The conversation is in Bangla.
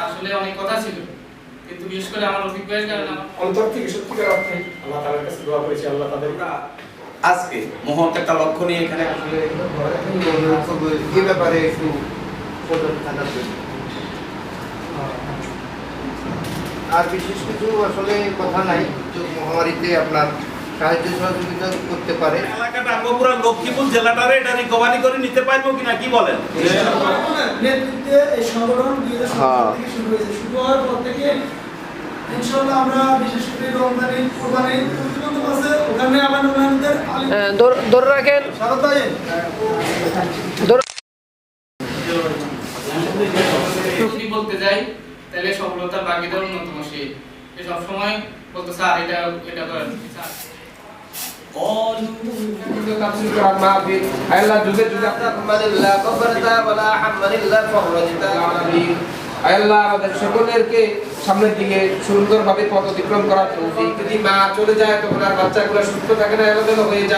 আসলে অনেক কথা ছিল কিন্তু বিশেষ করে আমার কারণে অন্তর থেকে সত্যিকার অর্থে আল্লাহ তাআলার কাছে দোয়া করেছি আল্লাহ তাদের আজকে মহৎ একটা লক্ষ্য নিয়ে এখানে আসলে এই ব্যাপারে একটু থাকার জন্য। আর বিশেষ কিছু আসলে কথা নাই মহামারীতে আপনার সাহায্য সহযোগিতা করতে পারে। এলাকাটা আমরা পুরো লক্ষ্মীপুর জেলাটারে এটা রিকভারি করে নিতে পারব কিনা কি বলেন? নেতৃত্বে এই সংগঠন দুই হাজার হ্যাঁ। থেকে শুরু হয়েছে। শুরু হওয়ার পর থেকে ইনশাল্লাহ আমরা বিশেষ করে রমজানি কোরবানি প্রতিবন্ধ আছে। ওখানে আমার ওনাদের ধরে রাখেন। বলতে যাই তাহলে সফলতার বাকিদের অন্যতম সে। সে সবসময় বলতো স্যার এটা এটা করেন। স্যার তাফসীর করার মাহফিল আল্লাহ যুগে যুগে আপনার রহমানিল্লাহ, কবরতা ওয়ালা হামমানিল্লাহ ফরজিতা আমিন আল্লাহ আমাদের সকলেরকে সামনের দিকে সুন্দরভাবে পথ অতিক্রম করার যদি মা চলে যায়, তখন আর বাচ্চাগুলো সুস্থ থাকে না, এলোমেলো হয়ে যায়।